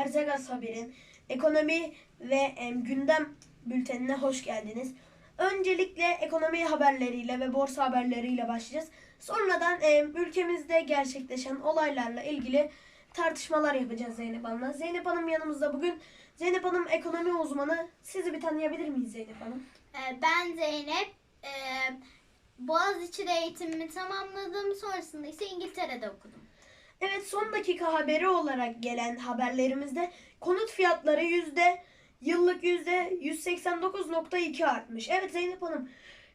Erzegas Haber'in ekonomi ve em, gündem bültenine hoş geldiniz. Öncelikle ekonomi haberleriyle ve borsa haberleriyle başlayacağız. Sonradan em, ülkemizde gerçekleşen olaylarla ilgili tartışmalar yapacağız Zeynep Hanım'la. Zeynep Hanım yanımızda bugün. Zeynep Hanım ekonomi uzmanı. Sizi bir tanıyabilir miyiz Zeynep Hanım? Ee, Ben Zeynep. Ee, Boğaziçi'de eğitimimi tamamladım. Sonrasında ise İngiltere'de okudum. Evet son dakika haberi olarak gelen haberlerimizde konut fiyatları yüzde yıllık yüzde 189.2 artmış. Evet Zeynep Hanım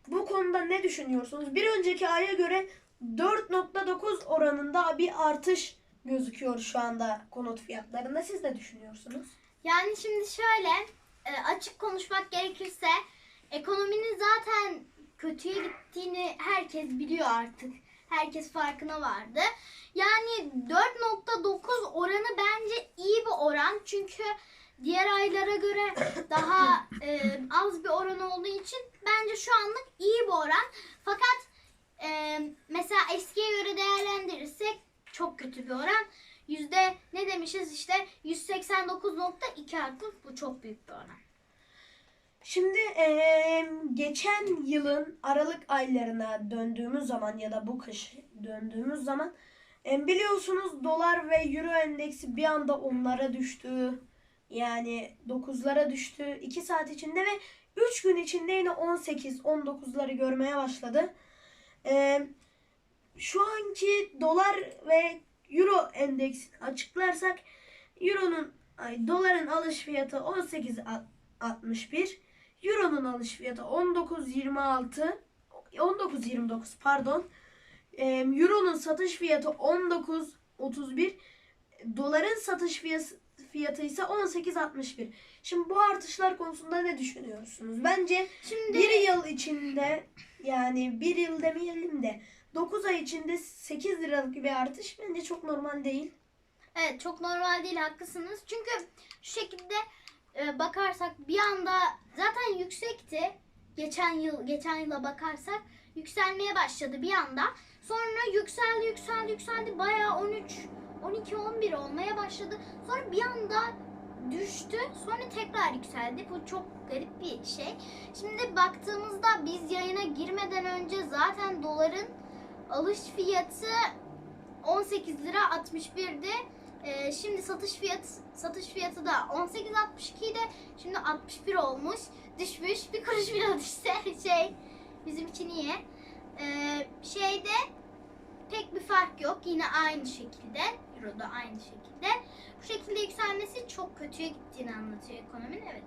bu konuda ne düşünüyorsunuz? Bir önceki aya göre 4.9 oranında bir artış gözüküyor şu anda konut fiyatlarında. Siz ne düşünüyorsunuz? Yani şimdi şöyle e, açık konuşmak gerekirse ekonominin zaten kötüye gittiğini herkes biliyor artık. Herkes farkına vardı. Yani 4.9 oranı bence iyi bir oran. Çünkü diğer aylara göre daha e, az bir oran olduğu için bence şu anlık iyi bir oran. Fakat e, mesela eskiye göre değerlendirirsek çok kötü bir oran. Yüzde ne demişiz işte 189.2 artmış. Bu çok büyük bir oran. Şimdi eee, geçen yılın Aralık aylarına döndüğümüz zaman ya da bu kış döndüğümüz zaman em, biliyorsunuz dolar ve euro endeksi bir anda onlara düştü. Yani 9'lara düştü 2 saat içinde ve 3 gün içinde yine 18-19'ları görmeye başladı. Eee, şu anki dolar ve euro endeksini açıklarsak euronun ay, doların alış fiyatı 18.61 Euro'nun alış fiyatı 19.26 19.29 pardon. Euro'nun satış fiyatı 19.31 doların satış fiyatı fiyatı ise 18.61. Şimdi bu artışlar konusunda ne düşünüyorsunuz? Bence Şimdi bir yıl içinde yani bir yıl demeyelim de 9 ay içinde 8 liralık bir artış bence çok normal değil. evet çok normal değil haklısınız. Çünkü şu şekilde e, bakarsak bir anda zaten yüksekti. Geçen yıl geçen yıla bakarsak yükselmeye başladı bir anda. Sonra yükseldi yükseldi yükseldi bayağı 13 12 11 olmaya başladı. Sonra bir anda düştü. Sonra tekrar yükseldi. Bu çok garip bir şey. Şimdi baktığımızda biz yayına girmeden önce zaten doların alış fiyatı 18 lira 61'di. Ee, şimdi satış fiyatı satış fiyatı da 18.62 idi. Şimdi 61 olmuş. Düşmüş. Bir kuruş bile düşse şey bizim için iyi. Ee, şeyde pek bir fark yok. Yine aynı şekilde. Euro da aynı şekilde. Bu şekilde yükselmesi çok kötüye gittiğini anlatıyor ekonominin. Evet.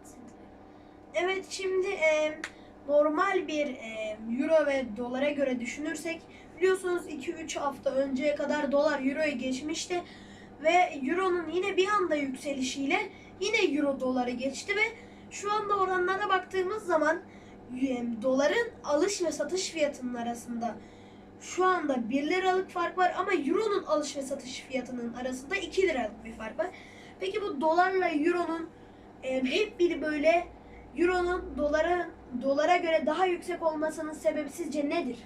Evet şimdi e, normal bir e, euro ve dolara göre düşünürsek biliyorsunuz 2-3 hafta önceye kadar dolar euroyu geçmişti ve euronun yine bir anda yükselişiyle yine euro doları geçti ve şu anda oranlara baktığımız zaman doların alış ve satış fiyatının arasında şu anda 1 liralık fark var ama euronun alış ve satış fiyatının arasında 2 liralık bir fark var. Peki bu dolarla euronun hep biri böyle Euro'nun dolara dolara göre daha yüksek olmasının sebebi sizce nedir?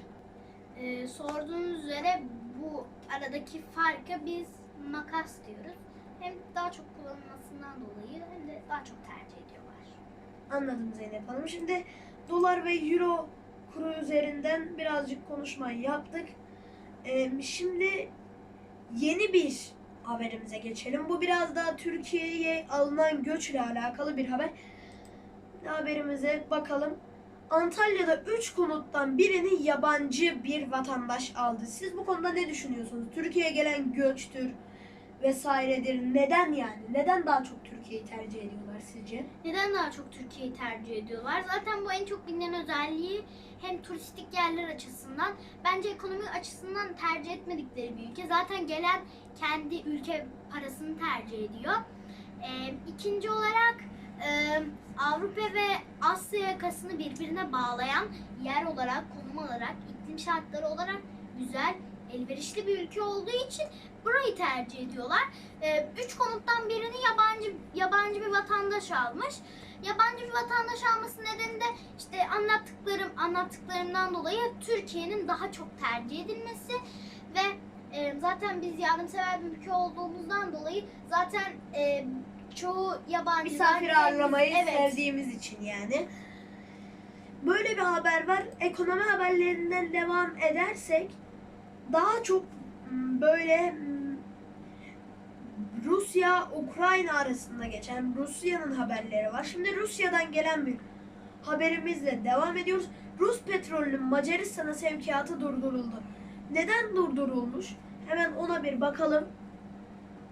Ee, sorduğunuz üzere bu aradaki farka biz makas diyoruz. Hem daha çok kullanılmasından dolayı hem de daha çok tercih ediyorlar. Anladım Zeynep Hanım. Şimdi dolar ve euro kuru üzerinden birazcık konuşma yaptık. Ee, şimdi yeni bir haberimize geçelim. Bu biraz daha Türkiye'ye alınan göçle alakalı bir haber. Haberimize bakalım. Antalya'da 3 konuttan birini yabancı bir vatandaş aldı. Siz bu konuda ne düşünüyorsunuz? Türkiye'ye gelen göçtür vesairedir. Neden yani? Neden daha çok Türkiye'yi tercih ediyorlar sizce? Neden daha çok Türkiye'yi tercih ediyorlar? Zaten bu en çok bilinen özelliği hem turistik yerler açısından bence ekonomi açısından tercih etmedikleri bir ülke. Zaten gelen kendi ülke parasını tercih ediyor. Ee, ikinci olarak e, Avrupa ve Asya yakasını birbirine bağlayan yer olarak, konum olarak, iklim şartları olarak güzel, elverişli bir ülke olduğu için burayı tercih ediyorlar. Ee, üç konuttan birini yabancı yabancı bir vatandaş almış. Yabancı bir vatandaş alması nedeni de işte anlattıklarım anlattıklarımdan dolayı Türkiye'nin daha çok tercih edilmesi ve e, zaten biz yardımsever bir ülke olduğumuzdan dolayı zaten e, çoğu yabancılar Misafir ağırlamayı evet. sevdiğimiz için yani. Böyle bir haber var. Ekonomi haberlerinden devam edersek daha çok böyle m, Rusya Ukrayna arasında geçen Rusya'nın haberleri var. Şimdi Rusya'dan gelen bir haberimizle devam ediyoruz. Rus petrolünün Macaristan'a sevkiyatı durduruldu. Neden durdurulmuş? Hemen ona bir bakalım.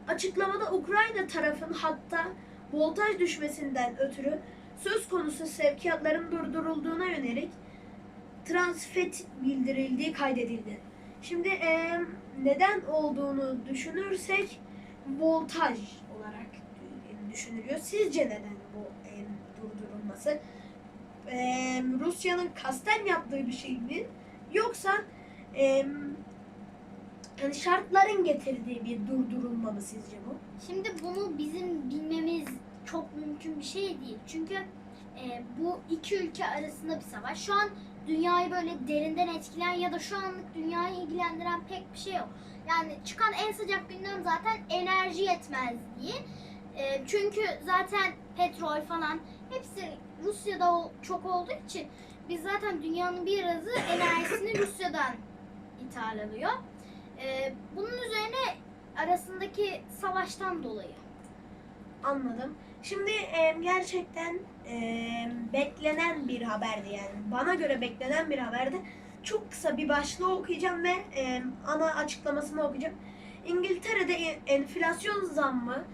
Açıklamada Ukrayna tarafın hatta voltaj düşmesinden ötürü söz konusu sevkiyatların durdurulduğuna yönelik transfet bildirildiği kaydedildi. Şimdi eee, neden olduğunu düşünürsek voltaj olarak düşünülüyor. Sizce neden bu eee, durdurulması? Eee, Rusya'nın kasten yaptığı bir şey mi? Yoksa eee yani şartların getirdiği bir durdurulma mı sizce bu? Şimdi bunu bizim bilmemiz çok mümkün bir şey değil. Çünkü e, bu iki ülke arasında bir savaş. Şu an dünyayı böyle derinden etkileyen ya da şu anlık dünyayı ilgilendiren pek bir şey yok. Yani çıkan en sıcak gündem zaten enerji yetmezliği. E, çünkü zaten petrol falan hepsi Rusya'da çok olduğu için biz zaten dünyanın bir yazı enerjisini Rusya'dan ithal alıyor. E, bunun üzerine arasındaki savaştan dolayı. Anladım. Şimdi e, gerçekten e, beklenen bir haberdi yani. Bana göre beklenen bir haberdi. Çok kısa bir başlığı okuyacağım ve e, ana açıklamasını okuyacağım. İngiltere'de e- enflasyon zammı,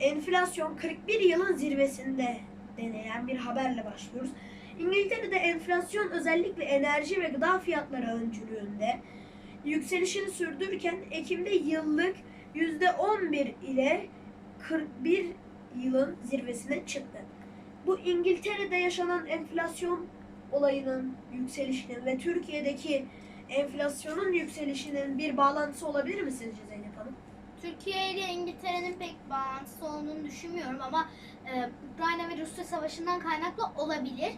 enflasyon 41 yılın zirvesinde denilen bir haberle başlıyoruz. İngiltere'de enflasyon özellikle enerji ve gıda fiyatları öncülüğünde yükselişini sürdürürken Ekim'de yıllık %11 ile 41 yılın zirvesine çıktı. Bu İngiltere'de yaşanan enflasyon olayının yükselişinin ve Türkiye'deki enflasyonun yükselişinin bir bağlantısı olabilir mi sizce Zeynep Hanım? Türkiye ile İngiltere'nin pek bağlantısı olduğunu düşünmüyorum ama e, Ukrayna ve Rusya savaşından kaynaklı olabilir.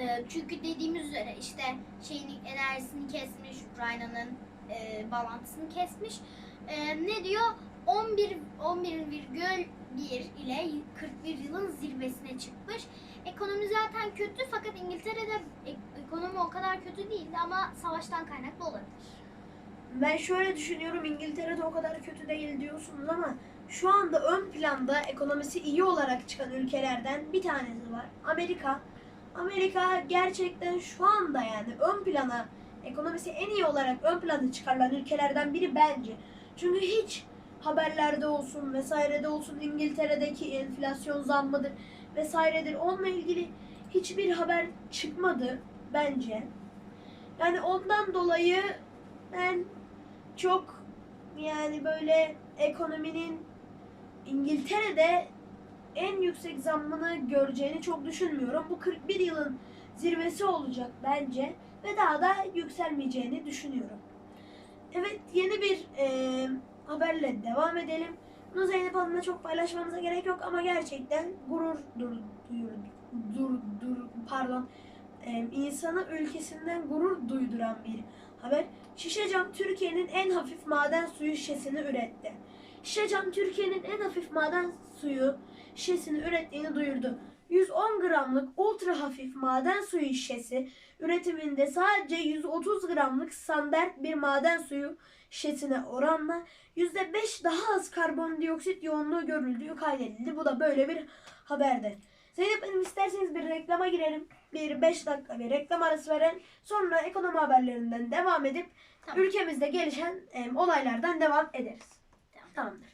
E, çünkü dediğimiz üzere işte şeyin enerjisini kesmiş, Ukrayna'nın e, bağlantısını kesmiş. E, ne diyor? 11 11,1 ile 41 yılın zirvesine çıkmış. Ekonomi zaten kötü fakat İngiltere'de ek- ekonomi o kadar kötü değildi ama savaştan kaynaklı olabilir. Ben şöyle düşünüyorum İngiltere'de o kadar kötü değil diyorsunuz ama şu anda ön planda ekonomisi iyi olarak çıkan ülkelerden bir tanesi var. Amerika. Amerika gerçekten şu anda yani ön plana ekonomisi en iyi olarak ön plana çıkarılan ülkelerden biri bence. Çünkü hiç haberlerde olsun vesairede olsun İngiltere'deki enflasyon zammıdır vesairedir onunla ilgili hiçbir haber çıkmadı bence. Yani ondan dolayı ben çok yani böyle ekonominin İngiltere'de en yüksek zammını göreceğini çok düşünmüyorum. Bu 41 yılın zirvesi olacak bence ve daha da yükselmeyeceğini düşünüyorum. Evet yeni bir e, haberle devam edelim. Bunu Zeynep Hanım'la çok paylaşmamıza gerek yok ama gerçekten gurur dur, duyur, dur, dur, pardon e, insanı ülkesinden gurur duyduran bir haber. Şişecam Türkiye'nin en hafif maden suyu şişesini üretti. Şişecam Türkiye'nin en hafif maden suyu şişesini ürettiğini duyurdu. 110 gramlık ultra hafif maden suyu şişesi üretiminde sadece 130 gramlık standart bir maden suyu şişesine oranla %5 daha az karbondioksit yoğunluğu görüldüğü kaydedildi. Bu da böyle bir haberdi. Zeynep Hanım isterseniz bir reklama girelim. Bir 5 dakika bir reklam arası veren sonra ekonomi haberlerinden devam edip Tamam. ülkemizde gelişen em, olaylardan devam ederiz. Tamam. Tamamdır.